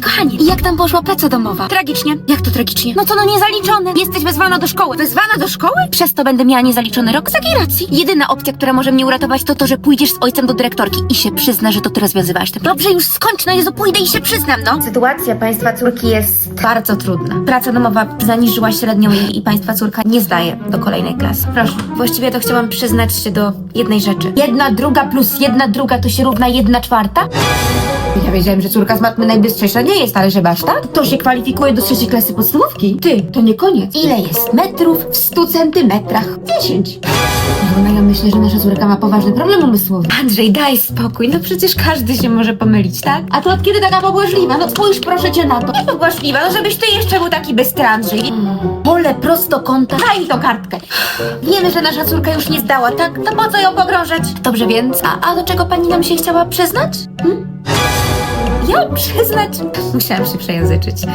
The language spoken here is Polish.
Kochani, i jak tam poszła praca domowa? Tragicznie. Jak to tragicznie? No to no niezaliczone. Jesteś wezwana do szkoły. Wezwana do szkoły? Przez to będę miała niezaliczony rok z jakiej racji? Jedyna opcja, która może mnie uratować, to to, że pójdziesz z ojcem do dyrektorki i się przyzna, że to ty rozwiązywałaś ten Dobrze, już skończ, no Jezu, pójdę i się przyznam, no. Sytuacja państwa córki jest bardzo trudna. Praca domowa zaniżyła średnią i, i państwa córka nie zdaje do kolejnej klasy. Proszę, właściwie to chciałam przyznać się do jednej rzeczy. Jedna druga plus jedna druga to się równa jedna czwarta? Ja wiedziałem, że córka z matmy najbystrzejsza nie jest, ale że masz tak? To się kwalifikuje do trzeciej klasy podstawówki. Ty, to nie koniec. Ile jest metrów w stu centymetrach? Dziesięć. No ja myślę, że nasza córka ma poważny problem umysłowy. Andrzej, daj spokój, no przecież każdy się może pomylić, tak? A to od kiedy taka pobłażliwa? No spójrz proszę cię na to. Nie pobłażliwa, no żebyś ty jeszcze był taki bystry, Andrzej. Pole prostokąta. Daj mi tą kartkę. Wiemy, że nasza córka już nie zdała, tak? To po co ją pogrążać? Dobrze więc, a, a do czego pani nam się chciała przyznać? Hm? Przyznać? Musiałam się przejęzyczyć.